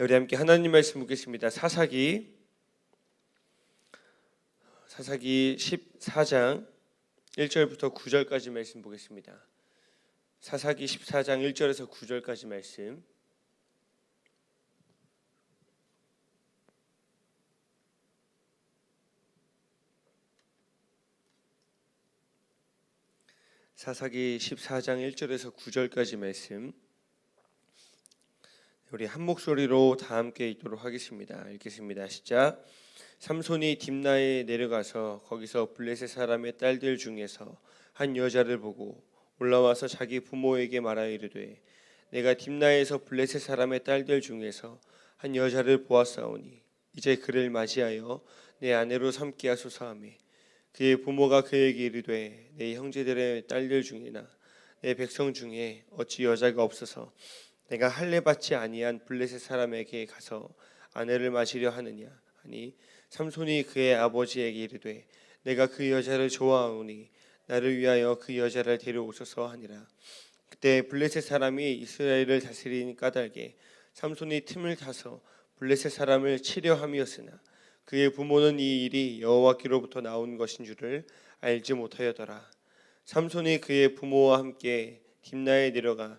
우리 함께 하나님 말씀 보겠습니다. 사사기 사사기 14장 1절부터 9절까지 말씀 보겠습니다. 사사기 14장 1절에서 9절까지 말씀. 사사기 14장 1절에서 9절까지 말씀. 우리 한 목소리로 다 함께 읽도록 하겠습니다. 읽겠습니다. 시작. 삼손이 딥나에 내려가서 거기서 블레셋 사람의 딸들 중에서 한 여자를 보고 올라와서 자기 부모에게 말하여 이르되 내가 딥나에서 블레셋 사람의 딸들 중에서 한 여자를 보았사오니 이제 그를 맞이하여 내 아내로 삼게 하소서 하며 그의 부모가 그에게 이르되 내 형제들의 딸들 중이나 내 백성 중에 어찌 여자가 없어서 내가 할례 받지 아니한 블레셋 사람에게 가서 아내를 마시려 하느냐? 하니 삼손이 그의 아버지에게 이르되 내가 그 여자를 좋아하오니 나를 위하여 그 여자를 데려오소서 하니라. 그때 블레셋 사람이 이스라엘을 다스리는 까닭에 삼손이 틈을 타서 블레셋 사람을 치려 함이었으나 그의 부모는 이 일이 여호와께로부터 나온 것인 줄을 알지 못하였더라. 삼손이 그의 부모와 함께 딥나에 내려가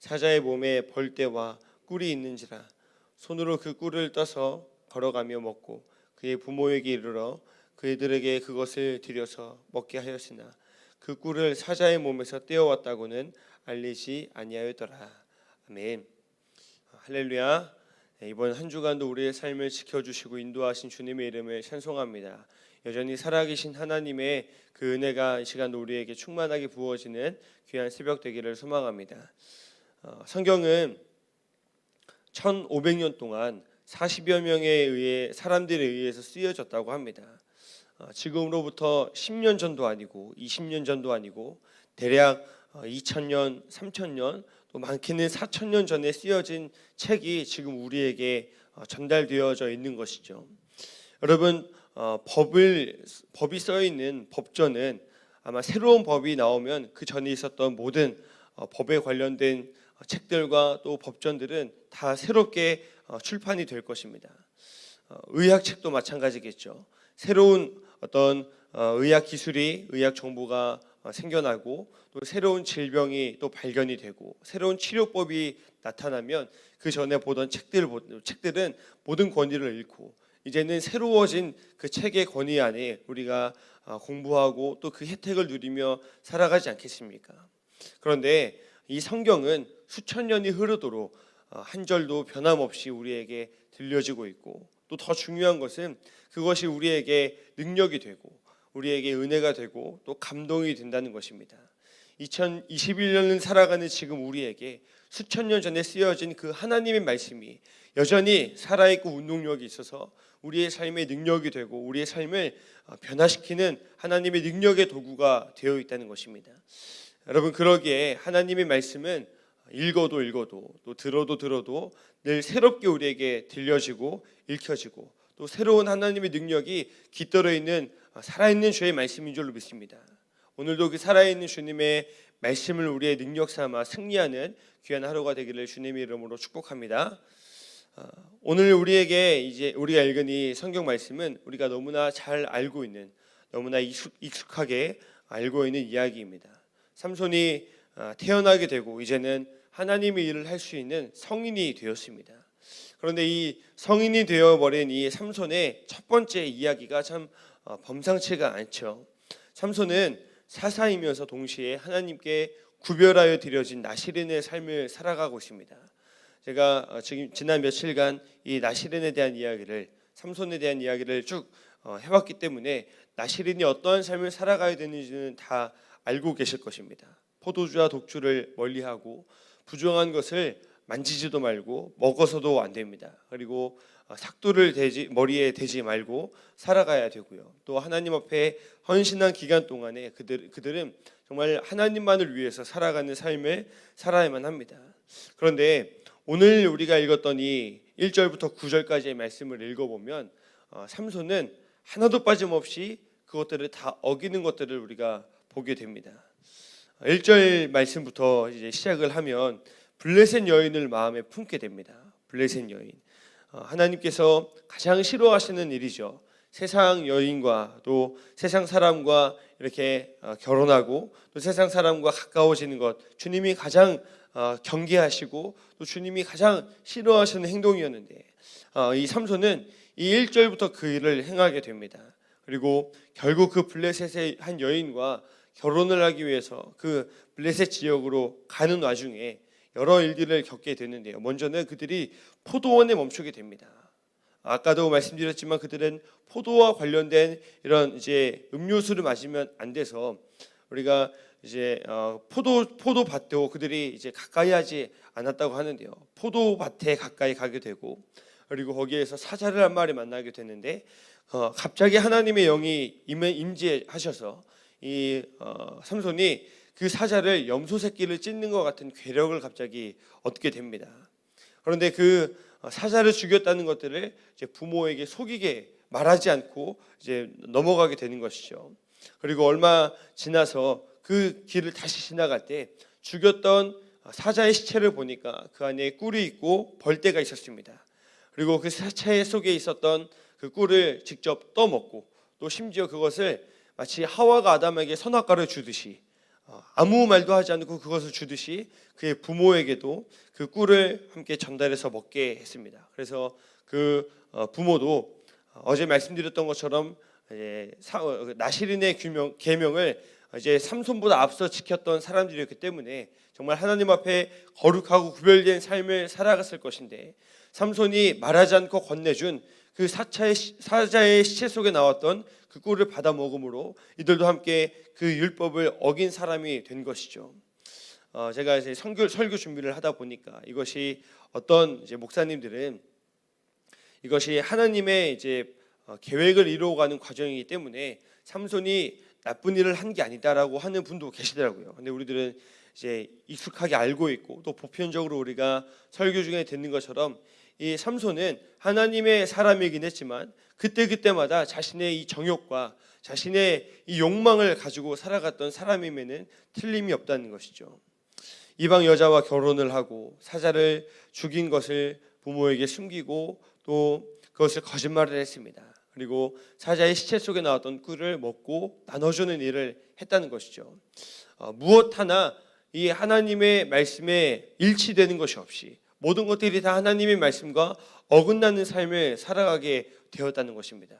사자의 몸에 벌떼와 꿀이 있는지라 손으로 그 꿀을 떠서 걸어가며 먹고 그의 부모에게 이르러 그들에게 그것을 드려서 먹게 하였으나 그 꿀을 사자의 몸에서 떼어왔다고는 알리지 아니하였더라 아멘 할렐루야 네, 이번 한 주간도 우리의 삶을 지켜주시고 인도하신 주님의 이름을 찬송합니다. 여전히 살아계신 하나님의 그 은혜가 이 시간 우리에게 충만하게 부어지는 귀한 새벽 되기를 소망합니다. 어, 성경은 1500년 동안 40여 명에 의해 사람들에 의해서 쓰여졌다고 합니다. 어, 지금으로부터 10년 전도 아니고 20년 전도 아니고 대략 2000년, 3000년 또 많게는 4천년 전에 쓰여진 책이 지금 우리에게 어, 전달되어져 있는 것이죠. 여러분 어, 법을 법이 써 있는 법전은 아마 새로운 법이 나오면 그 전에 있었던 모든 어, 법에 관련된 책들과 또 법전들은 다 새롭게 출판이 될 것입니다. 의학책도 마찬가지겠죠. 새로운 어떤 의학 기술이 의학 정보가 생겨나고 또 새로운 질병이 또 발견이 되고 새로운 치료법이 나타나면 그 전에 보던 책들 책들은 모든 권위를 잃고 이제는 새로워진 그 책의 권위 안에 우리가 아, 공부하고 또 그 혜택을 누리며 살아가지 않겠습니까? 그런데 이 성경은 수천 년이 흐르도록 아, 한 절도 변함없이 우리에게 들려지고 있고 또 더 중요한 것은 그것이 우리에게 능력이 되고 우리에게 은혜가 되고 또 감동이 된다는 것입니다. 2021년을 살아가는 지금 우리에게 수천 년 전에 쓰여진 그 하나님의 말씀이 여전히 살아있고 운동력이 있어서 우리의 삶의 능력이 되고 우리의 삶을 어, 변화시키는 하나님의 능력의 도구가 되어 있다는 것입니다. 여러분 그러기에 하나님의 말씀은 읽어도 읽어도 또 들어도 들어도 늘 새롭게 우리에게 들려지고 읽혀지고 또 새로운 하나님의 능력이 깃들어 있는 어, 살아있는 주의 말씀인 줄로 믿습니다. 오늘도 그 살아있는 주님의 말씀을 우리의 능력 삼아 승리하는 귀한 하루가 되기를 주님의 이름으로 축복합니다. 어, 오늘 우리에게 이제 우리가 읽은 이 성경 말씀은 우리가 너무나 잘 알고 있는 너무나 익숙하게 알고 있는 이야기입니다. 삼손이 어, 태어나게 되고 이제는 하나님의 일을 할 수 있는 성인이 되었습니다. 그런데 이 성인이 되어 버린 이 삼손의 첫 번째 이야기가 참 어, 범상치가 않죠. 삼손은 사사이면서 동시에 하나님께 구별하여 드려진 나시린의 삶을 살아가고 있습니다. 제가 어, 지금 지난 며칠간 이 나시린에 대한 이야기를 삼손에 대한 이야기를 쭉 어, 해왔기 때문에 나시린이 어떠한 삶을 살아가야 되는지는 다 알고 계실 것입니다. 포도주와 독주를 멀리하고 부정한 것을 만지지도 말고 먹어서도 안 됩니다. 그리고 어, 삭도를 대지 머리에 대지 말고 살아가야 되고요. 또 하나님 앞에 헌신한 기간 동안에 그들 그들은 정말 하나님만을 위해서 살아가는 삶을 살아야만 합니다. 그런데 오늘 우리가 읽었던 이 1절부터 9절까지의 말씀을 읽어보면 어, 삼손은 하나도 빠짐없이 그것들을 다 어기는 것들을 우리가 보게 됩니다. 1절 말씀부터 이제 시작을 하면 블레셋 여인을 마음에 품게 됩니다. 블레셋 여인. 어, 하나님께서 가장 싫어하시는 일이죠. 세상 여인과 또 세상 사람과 이렇게 어, 결혼하고 또 세상 사람과 가까워지는 것 주님이 가장 어, 경계하시고 또 주님이 가장 싫어하시는 행동이었는데 어, 이 삼손은 이 1절부터 그 일을 행하게 됩니다. 그리고 결국 그 블레셋의 한 여인과 결혼을 하기 위해서 그 블레셋 지역으로 가는 와중에 여러 일들을 겪게 되는데요. 먼저는 그들이 포도원에 멈추게 됩니다. 아까도 말씀드렸지만 그들은 포도와 관련된 이런 이제 음료수를 마시면 안 돼서 우리가 이제 어, 포도 포도 밭도 그들이 이제 가까이 하지 않았다고 하는데요. 포도 밭에 가까이 가게 되고 그리고 거기에서 사자를 한 마리 만나게 되는데 어, 갑자기 하나님의 영이 임재하셔서 이 어, 삼손이 그 사자를 염소 새끼를 찢는 것 같은 괴력을 갑자기 얻게 됩니다. 그런데 그 어, 사자를 죽였다는 것들을 이제 부모에게 속이게 말하지 않고 이제 넘어가게 되는 것이죠. 그리고 얼마 지나서 그 길을 다시 지나갈 때 죽였던 사자의 시체를 보니까 그 안에 꿀이 있고 벌떼가 있었습니다. 그리고 그 사체 속에 있었던 그 꿀을 직접 떠먹고 또 심지어 그것을 마치 하와가 아담에게 선악과를 주듯이 어, 아무 말도 하지 않고 그것을 주듯이 그의 부모에게도 그 꿀을 함께 전달해서 먹게 했습니다. 그래서 그 어, 부모도 어제 말씀드렸던 것처럼 어, 그 나시린의 규명, 계명을 이제 삼손보다 앞서 지켰던 사람들이었기 때문에 정말 하나님 앞에 거룩하고 구별된 삶을 살아갔을 것인데 삼손이 말하지 않고 건네준 그 사차의 시- 사자의 시체 속에 나왔던 그 꿀을 받아 먹음으로 이들도 함께 그 율법을 어긴 사람이 된 것이죠. 어, 제가 이제 설교, 설교 준비를 하다 보니까 이것이 어떤 이제 목사님들은 이것이 하나님의 이제 어, 계획을 이루어가는 과정이기 때문에 삼손이 나쁜 일을 한 게 아니다라고 하는 분도 계시더라고요. 근데 우리들은 이제 익숙하게 알고 있고 또 보편적으로 우리가 설교 중에 듣는 것처럼 이 삼손은 하나님의 사람이긴 했지만 그때 그때마다 자신의 이 정욕과 자신의 이 욕망을 가지고 살아갔던 사람임에는 틀림이 없다는 것이죠. 이방 여자와 결혼을 하고 사자를 죽인 것을 부모에게 숨기고 또 그것을 거짓말을 했습니다. 그리고 사자의 시체 속에 나왔던 꿀을 먹고 나눠주는 일을 했다는 것이죠. 어, 무엇 하나 이 하나님의 말씀에 일치되는 것이 없이 모든 것들이 다 하나님의 말씀과 어긋나는 삶을 살아가게 되었다는 것입니다.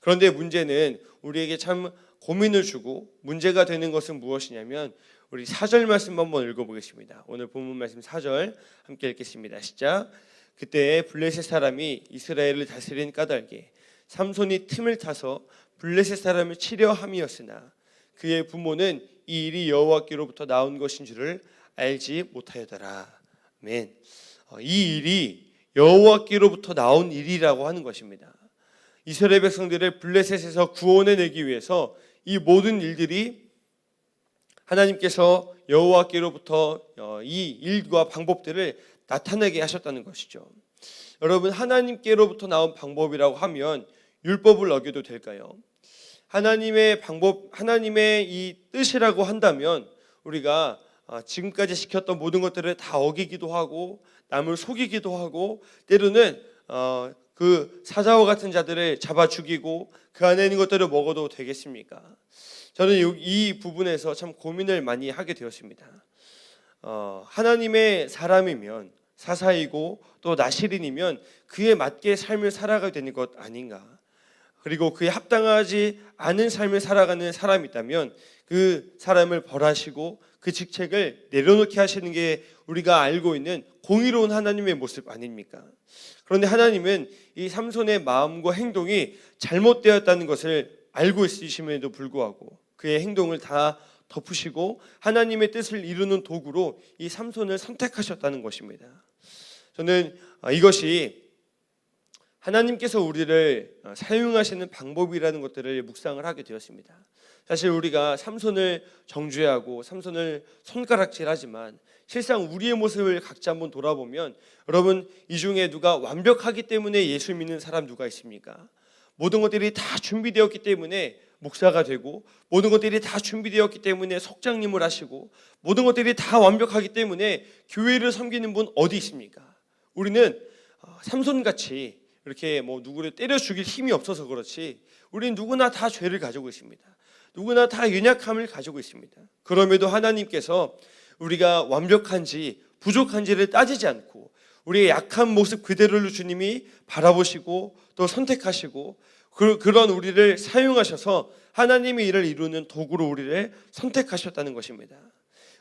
그런데 문제는 우리에게 참 고민을 주고 문제가 되는 것은 무엇이냐면 우리 4절 말씀 한번 읽어보겠습니다. 오늘 본문 말씀 4절 함께 읽겠습니다. 시작. 그때 블레셋 사람이 이스라엘을 다스린 까닭에 삼손이 틈을 타서 블레셋 사람을 치려 함이었으나 그의 부모는 이 일이 여호와께로부터 나온 것인 줄을 알지 못하였더라. 아멘. 어, 이 일이 여호와께로부터 나온 일이라고 하는 것입니다. 이스라엘 백성들을 블레셋에서 구원해 내기 위해서 이 모든 일들이 하나님께서 여호와께로부터 어, 이 일과 방법들을 나타내게 하셨다는 것이죠. 여러분 하나님께로부터 나온 방법이라고 하면 율법을 어겨도 될까요? 하나님의 방법, 하나님의 이 뜻이라고 한다면 우리가 어, 지금까지 지켰던 모든 것들을 다 어기기도 하고 남을 속이기도 하고 때로는 어, 그 사자와 같은 자들을 잡아 죽이고 그 안에 있는 것들을 먹어도 되겠습니까? 저는 이- 이 부분에서 참 고민을 많이 하게 되었습니다. 어, 하나님의 사람이면 사사이고 또 나시린이면 그에 맞게 삶을 살아가야 되는 것 아닌가? 그리고 그에 합당하지 않은 삶을 살아가는 사람이 있다면 그 사람을 벌하시고 그 직책을 내려놓게 하시는 게 우리가 알고 있는 공의로운 하나님의 모습 아닙니까? 그런데 하나님은 이 삼손의 마음과 행동이 잘못되었다는 것을 알고 있으심에도 불구하고 그의 행동을 다 덮으시고 하나님의 뜻을 이루는 도구로 이 삼손을 선택하셨다는 것입니다. 저는 어, 이것이 하나님께서 우리를 어, 사용하시는 방법이라는 것들을 묵상을 하게 되었습니다. 사실 우리가 삼손을 정죄하고 삼손을 손가락질하지만 실상 우리의 모습을 각자 한번 돌아보면 여러분 이 중에 누가 완벽하기 때문에 예수 믿는 사람 누가 있습니까? 모든 것들이 다 준비되었기 때문에 목사가 되고 모든 것들이 다 준비되었기 때문에 속장님을 하시고 모든 것들이 다 완벽하기 때문에 교회를 섬기는 분 어디 있습니까? 우리는 어, 삼손같이 이렇게 뭐 누구를 때려 죽일 힘이 없어서 그렇지 우리는 누구나 다 죄를 가지고 있습니다. 누구나 다 연약함을 가지고 있습니다. 그럼에도 하나님께서 우리가 완벽한지 부족한지를 따지지 않고 우리의 약한 모습 그대로를 주님이 바라보시고 또 선택하시고 그, 그런 우리를 사용하셔서 하나님의 일을 이루는 도구로 우리를 선택하셨다는 것입니다.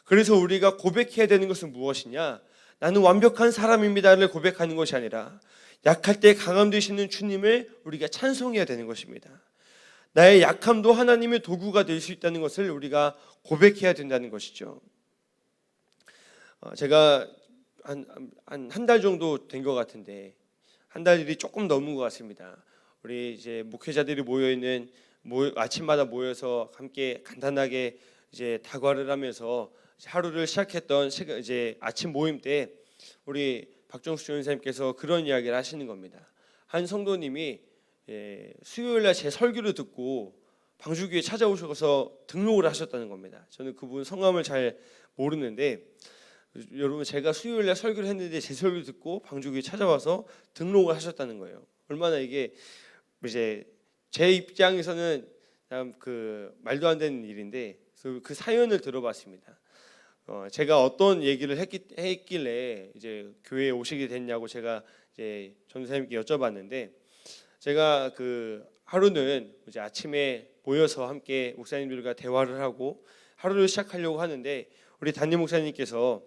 그래서 우리가 고백해야 되는 것은 무엇이냐? 나는 완벽한 사람입니다를 고백하는 것이 아니라 약할 때 강함 되시는 주님을 우리가 찬송해야 되는 것입니다. 나의 약함도 하나님의 도구가 될 수 있다는 것을 우리가 고백해야 된다는 것이죠. 어, 제가 한한 달 정도 된 것 같은데 한 달이 조금 넘은 것 같습니다. 우리 이제 목회자들이 모여 있는 아침마다 모여서 함께 간단하게 이제 다과를 하면서 하루를 시작했던 이제 아침 모임 때 우리 박정수 전사님께서 그런 이야기를 하시는 겁니다. 한 성도님이 예, 수요일 날 제 설교를 듣고 방주교에 찾아오셔서 등록을 하셨다는 겁니다. 저는 그분 성함을 잘 모르는데 여러분 제가 수요일 날 설교를 했는데 제 설교 듣고 방주교에 찾아와서 등록을 하셨다는 거예요. 얼마나 이게 이제 제 입장에서는 그 말도 안 되는 일인데 그 사연을 들어봤습니다. 어, 제가 어떤 얘기를 했기, 했길래 이제 교회에 오시게 됐냐고 제가 이제 전사님께 여쭤봤는데 제가 그 하루는 이제 아침에 모여서 함께 목사님들과 대화를 하고 하루를 시작하려고 하는데 우리 담임 목사님께서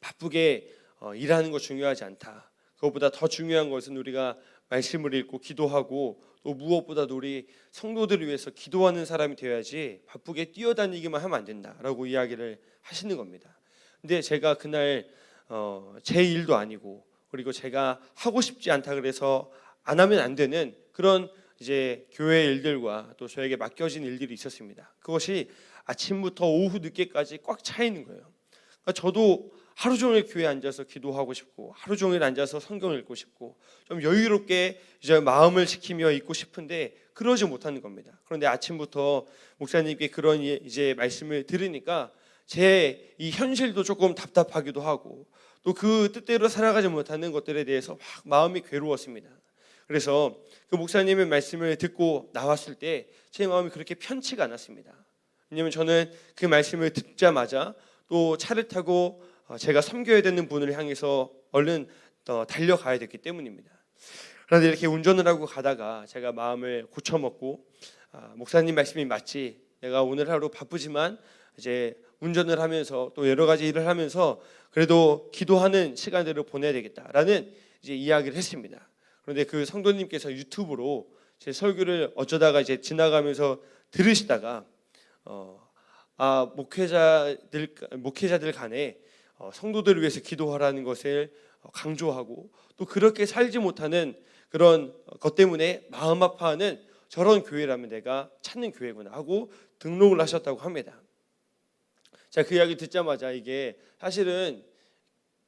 바쁘게 어, 일하는 거 중요하지 않다. 그것보다 더 중요한 것은 우리가 말씀을 읽고 기도하고 또 무엇보다도 우리 성도들을 위해서 기도하는 사람이 되어야지 바쁘게 뛰어다니기만 하면 안 된다라고 이야기를 하시는 겁니다. 근데 제가 그날 어, 제 일도 아니고 그리고 제가 하고 싶지 않다 그래서 안 하면 안 되는 그런 이제 교회 일들과 또 저에게 맡겨진 일들이 있었습니다. 그것이 아침부터 오후 늦게까지 꽉 차 있는 거예요. 그러니까 저도 하루 종일 교회에 앉아서 기도하고 싶고 하루 종일 앉아서 성경 읽고 싶고 좀 여유롭게 이제 마음을 지키며 있고 싶은데 그러지 못하는 겁니다. 그런데 아침부터 목사님께 그런 이제 말씀을 들으니까 제 이 현실도 조금 답답하기도 하고 또 그 뜻대로 살아가지 못하는 것들에 대해서 막 마음이 괴로웠습니다. 그래서 그 목사님의 말씀을 듣고 나왔을 때 제 마음이 그렇게 편치가 않았습니다. 왜냐하면 저는 그 말씀을 듣자마자 또 차를 타고 어, 제가 섬겨야 되는 분을 향해서 얼른 달려가야 됐기 때문입니다. 그런데 이렇게 운전을 하고 가다가 제가 마음을 고쳐먹고 아, 목사님 말씀이 맞지. 내가 오늘 하루 바쁘지만 이제 운전을 하면서 또 여러 가지 일을 하면서 그래도 기도하는 시간들을 보내야 되겠다라는 이제 이야기를 했습니다. 그런데 그 성도님께서 유튜브로 제 설교를 어쩌다가 이제 지나가면서 들으시다가 어, 아 목회자들 목회자들 간에 어, 성도들을 위해서 기도하라는 것을 강조하고 또 그렇게 살지 못하는 그런 것 때문에 마음 아파하는 저런 교회라면 내가 찾는 교회구나 하고 등록을 하셨다고 합니다. 자, 그 이야기 듣자마자 이게 사실은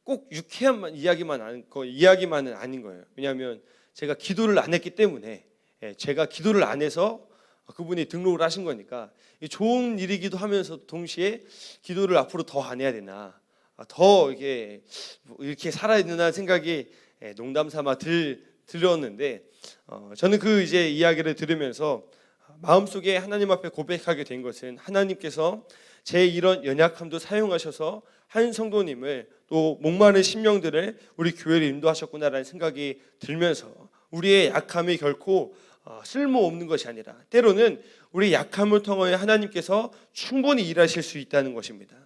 꼭 유쾌한 이야기만 아닌 거 이야기만은 아닌 거예요. 왜냐하면 제가 기도를 안 했기 때문에 예, 제가 기도를 안 해서 그분이 등록을 하신 거니까 좋은 일이기도 하면서 동시에 기도를 앞으로 더 안 해야 되나 아, 더 이게 뭐 이렇게 살아야 되나 생각이 예, 농담 삼아 들 들었는데 어, 저는 그 이제 이야기를 들으면서 마음속에 하나님 앞에 고백하게 된 것은 하나님께서 제 이런 연약함도 사용하셔서 한 성도님을 또 목마른 심령들을 우리 교회를 인도하셨구나라는 생각이 들면서 우리의 약함이 결코 어, 쓸모없는 것이 아니라 때로는 우리 약함을 통하여 하나님께서 충분히 일하실 수 있다는 것입니다.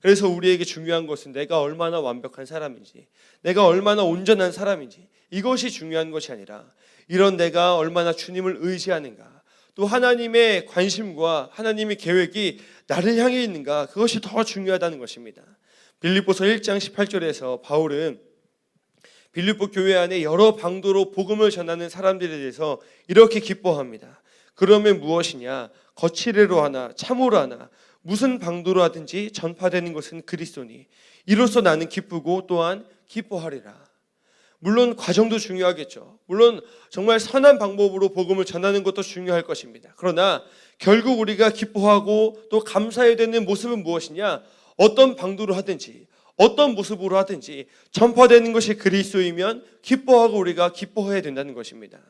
그래서 우리에게 중요한 것은 내가 얼마나 완벽한 사람인지, 내가 얼마나 온전한 사람인지 이것이 중요한 것이 아니라 이런 내가 얼마나 주님을 의지하는가, 또 하나님의 관심과 하나님의 계획이 나를 향해 있는가 그것이 더 중요하다는 것입니다. 빌립보서 1장 18절에서 바울은 빌립보 교회 안에 여러 방도로 복음을 전하는 사람들에 대해서 이렇게 기뻐합니다. 그러면 무엇이냐? 거칠애로 하나 참으로 하나 무슨 방도로 하든지 전파되는 것은 그리스도니 이로써 나는 기쁘고 또한 기뻐하리라. 물론 과정도 중요하겠죠. 물론 정말 선한 방법으로 복음을 전하는 것도 중요할 것입니다. 그러나 결국 우리가 기뻐하고 또 감사해야 되는 모습은 무엇이냐? 어떤 방도로 하든지 어떤 모습으로 하든지 전파되는 것이 그리스도이면 기뻐하고 우리가 기뻐해야 된다는 것입니다.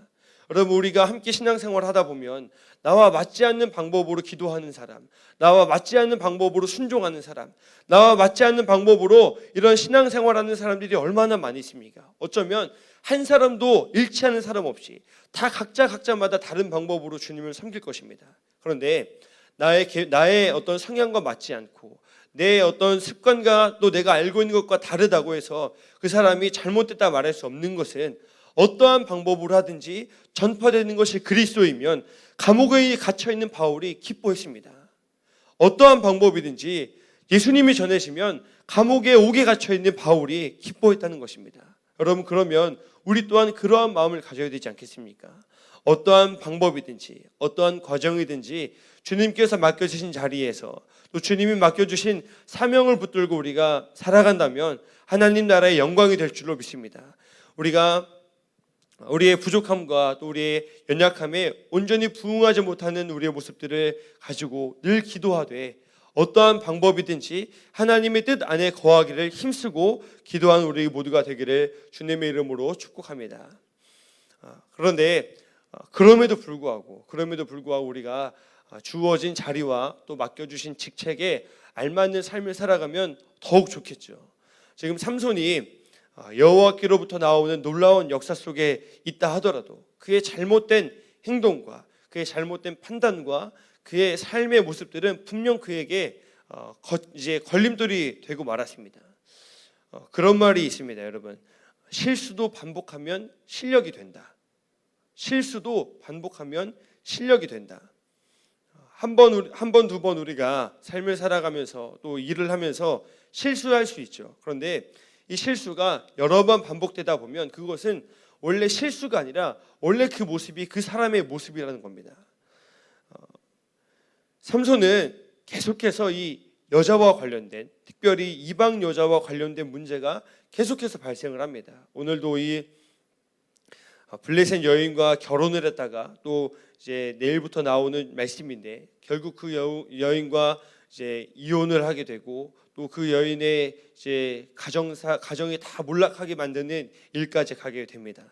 여러분 우리가 함께 신앙생활 하다 보면 나와 맞지 않는 방법으로 기도하는 사람, 나와 맞지 않는 방법으로 순종하는 사람, 나와 맞지 않는 방법으로 이런 신앙생활하는 사람들이 얼마나 많이 있습니까? 어쩌면 한 사람도 일치하는 사람 없이 다 각자 각자마다 다른 방법으로 주님을 섬길 것입니다. 그런데 나의 개- 나의 어떤 성향과 맞지 않고 내 어떤 습관과 또 내가 알고 있는 것과 다르다고 해서 그 사람이 잘못됐다 말할 수 없는 것은 어떠한 방법으로 하든지 전파되는 것이 그리스도이면 감옥에 갇혀 있는 바울이 기뻐했습니다. 어떠한 방법이든지 예수님이 전해지면 감옥에 오게 갇혀 있는 바울이 기뻐했다는 것입니다. 여러분 그러면 우리 또한 그러한 마음을 가져야 되지 않겠습니까? 어떠한 방법이든지 어떠한 과정이든지 주님께서 맡겨주신 자리에서 또 주님이 맡겨주신 사명을 붙들고 우리가 살아간다면 하나님 나라의 영광이 될 줄로 믿습니다. 우리가 우리의 부족함과 또 우리의 연약함에 온전히 부응하지 못하는 우리의 모습들을 가지고 늘 기도하되 어떠한 방법이든지 하나님의 뜻 안에 거하기를 힘쓰고 기도하는 우리 모두가 되기를 주님의 이름으로 축복합니다. 아, 그런데 아, 그럼에도 불구하고 그럼에도 불구하고 우리가 아, 주어진 자리와 또 맡겨주신 직책에 알맞는 삶을 살아가면 더욱 좋겠죠. 지금 삼손이 아, 여호와께로부터 나오는 놀라운 역사 속에 있다 하더라도 그의 잘못된 행동과 그의 잘못된 판단과 그의 삶의 모습들은 분명 그에게 어, 거- 이제 걸림돌이 되고 말았습니다. 어, 그런 말이 있습니다, 여러분. 실수도 반복하면 실력이 된다. 실수도 반복하면 실력이 된다. 한 번, 한 번, 두 번 우리가 삶을 살아가면서 또 일을 하면서 실수할 수 있죠. 그런데 이 실수가 여러 번 반복되다 보면 그것은 원래 실수가 아니라 원래 그 모습이 그 사람의 모습이라는 겁니다. 어, 삼손은 계속해서 이 여자와 관련된 특별히 이방 여자와 관련된 문제가 계속해서 발생을 합니다. 오늘도 이 아, 블레셋 여인과 결혼을 했다가 또 이제 내일부터 나오는 말씀인데 결국 그 여, 여인과 이제 이혼을 하게 되고 또 그 여인의 이제 가정사 가정이 다 몰락하게 만드는 일까지 가게 됩니다.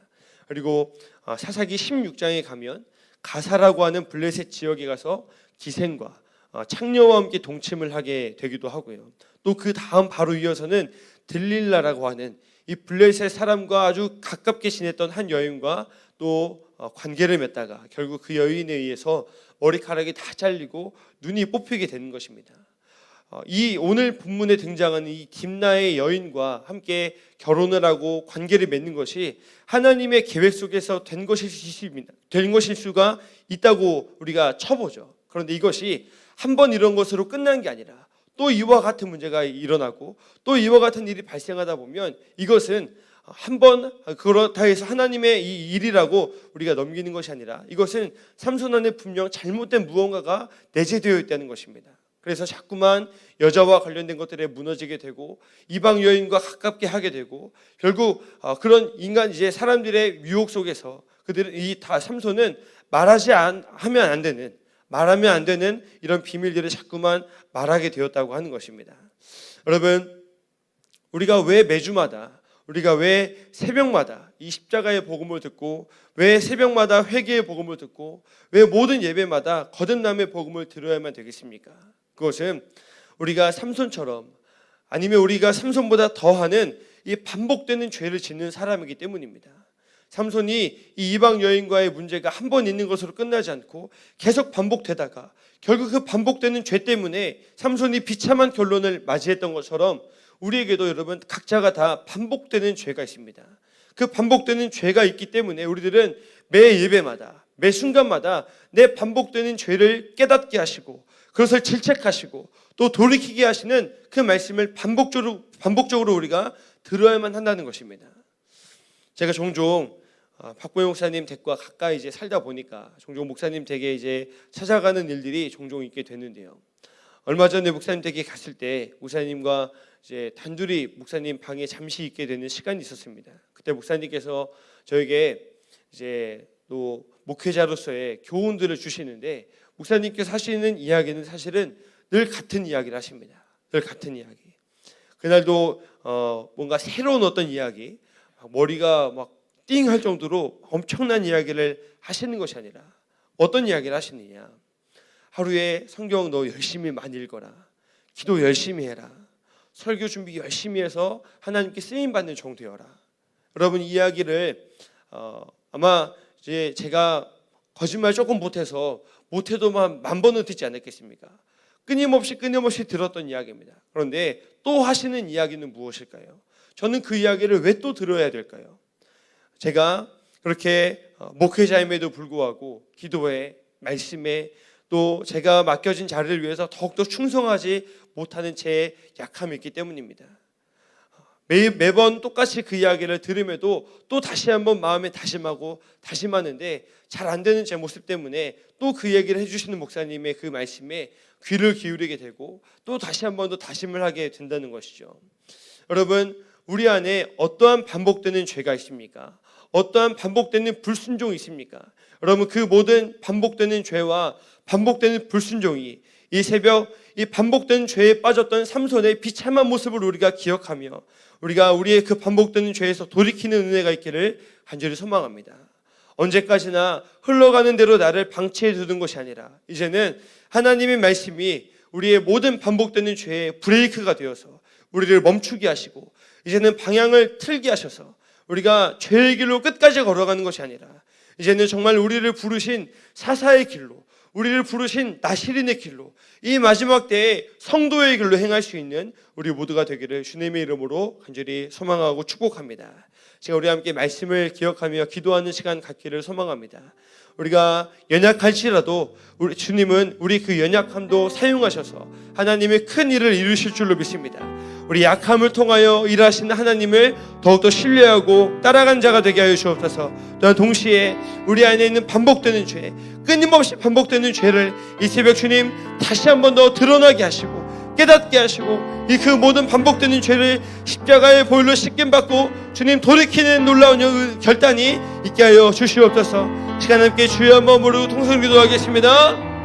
그리고 아, 사사기 16장에 가면 가사라고 하는 블레셋 지역에 가서 기생과 아, 창녀와 함께 동침을 하게 되기도 하고요. 또 그 다음 바로 이어서는 들릴라라고 하는 이 블레셋 사람과 아주 가깝게 지냈던 한 여인과 또 어, 관계를 맺다가 결국 그 여인에 의해서 머리카락이 다 잘리고 눈이 뽑히게 되는 것입니다. 어, 이 오늘 본문에 등장하는 이 딥나의 여인과 함께 결혼을 하고 관계를 맺는 것이 하나님의 계획 속에서 된 것일 수 있습니다. 된 것일 수가 있다고 우리가 쳐보죠. 그런데 이것이 한 번 이런 것으로 끝난 게 아니라 또 이와 같은 문제가 일어나고 또 이와 같은 일이 발생하다 보면 이것은 한 번 그렇다 해서 하나님의 이 일이라고 우리가 넘기는 것이 아니라 이것은 삼손 안에 분명 잘못된 무언가가 내재되어 있다는 것입니다. 그래서 자꾸만 여자와 관련된 것들에 무너지게 되고 이방 여인과 가깝게 하게 되고 결국 어, 그런 인간 이제 사람들의 유혹 속에서 그들 이다 삼손은 말하지 안, 하면 안 되는 말하면 안 되는 이런 비밀들을 자꾸만 말하게 되었다고 하는 것입니다. 여러분 우리가 왜 매주마다 우리가 왜 새벽마다 이 십자가의 복음을 듣고 왜 새벽마다 회개의 복음을 듣고 왜 모든 예배마다 거듭남의 복음을 들어야만 되겠습니까? 그것은 우리가 삼손처럼 아니면 우리가 삼손보다 더하는 이 반복되는 죄를 짓는 사람이기 때문입니다. 삼손이 이 이방 여인과의 문제가 한 번 있는 것으로 끝나지 않고 계속 반복되다가 결국 그 반복되는 죄 때문에 삼손이 비참한 결론을 맞이했던 것처럼 우리에게도 여러분 각자가 다 반복되는 죄가 있습니다. 그 반복되는 죄가 있기 때문에 우리들은 매 예배마다 매 순간마다 내 반복되는 죄를 깨닫게 하시고 그것을 질책하시고 또 돌이키게 하시는 그 말씀을 반복적으로 반복적으로 우리가 들어야만 한다는 것입니다. 제가 종종 아, 박보영 목사님 댁과 가까이 이제 살다 보니까 종종 목사님 댁에 이제 찾아가는 일들이 종종 있게 됐는데요. 얼마 전에 목사님 댁에 갔을 때 목사님과 이제 단둘이 목사님 방에 잠시 있게 되는 시간이 있었습니다. 그때 목사님께서 저에게 이제 또 목회자로서의 교훈들을 주시는데 목사님께서 하시는 이야기는 사실은 늘 같은 이야기를 하십니다. 늘 같은 이야기. 그날도 어 뭔가 새로운 어떤 이야기, 막 머리가 막 띵 할 정도로 엄청난 이야기를 하시는 것이 아니라 어떤 이야기를 하시느냐. 하루에 성경 너 열심히 많이 읽어라. 기도 열심히 해라. 설교 준비 열심히 해서 하나님께 쓰임 받는 종 되어라. 여러분 이 이야기를 어, 아마 이제 제가 거짓말 조금 못해서 못해도만 만 번은 듣지 않았겠습니까? 끊임없이 끊임없이 들었던 이야기입니다. 그런데 또 하시는 이야기는 무엇일까요? 저는 그 이야기를 왜 또 들어야 될까요? 제가 그렇게 어, 목회자임에도 불구하고 기도에 말씀에 또 제가 맡겨진 자리를 위해서 더욱더 충성하지 못하는 제 약함이 있기 때문입니다. 매, 매번 똑같이 그 이야기를 들음에도 또 다시 한번 마음에 다짐하고 다짐하는데 잘 안 되는 제 모습 때문에 또 그 얘기를 해주시는 목사님의 그 말씀에 귀를 기울이게 되고 또 다시 한번 더 다짐을 하게 된다는 것이죠. 여러분 우리 안에 어떠한 반복되는 죄가 있습니까? 어떠한 반복되는 불순종이 있습니까? 여러분 그 모든 반복되는 죄와 반복되는 불순종이 이 새벽 이 반복된 죄에 빠졌던 삼손의 비참한 모습을 우리가 기억하며 우리가 우리의 그 반복되는 죄에서 돌이키는 은혜가 있기를 간절히 소망합니다. 언제까지나 흘러가는 대로 나를 방치해 두는 것이 아니라 이제는 하나님의 말씀이 우리의 모든 반복되는 죄의 브레이크가 되어서 우리를 멈추게 하시고 이제는 방향을 틀게 하셔서 우리가 죄의 길로 끝까지 걸어가는 것이 아니라 이제는 정말 우리를 부르신 사사의 길로 우리를 부르신 나시린의 길로 이 마지막 때에 성도의 길로 행할 수 있는 우리 모두가 되기를 주님의 이름으로 간절히 소망하고 축복합니다. 제가 우리 함께 말씀을 기억하며 기도하는 시간 갖기를 소망합니다. 우리가 연약할지라도 우리 주님은 우리 그 연약함도 사용하셔서 하나님의 큰 일을 이루실 줄로 믿습니다. 우리 약함을 통하여 일하시는 하나님을 더욱더 신뢰하고 따라간 자가 되게 하여 주옵소서. 또한 동시에 우리 안에 있는 반복되는 죄, 끊임없이 반복되는 죄를 이 새벽 주님 다시 한 번 더 드러나게 하시고 깨닫게 하시고 이 그 모든 반복되는 죄를 십자가의 보혈로 씻김 받고 주님 돌이키는 놀라운 여- 결단이 있게 하여 주시옵소서. 시간 함께 주여 한번 부르고 통성 기도하겠습니다.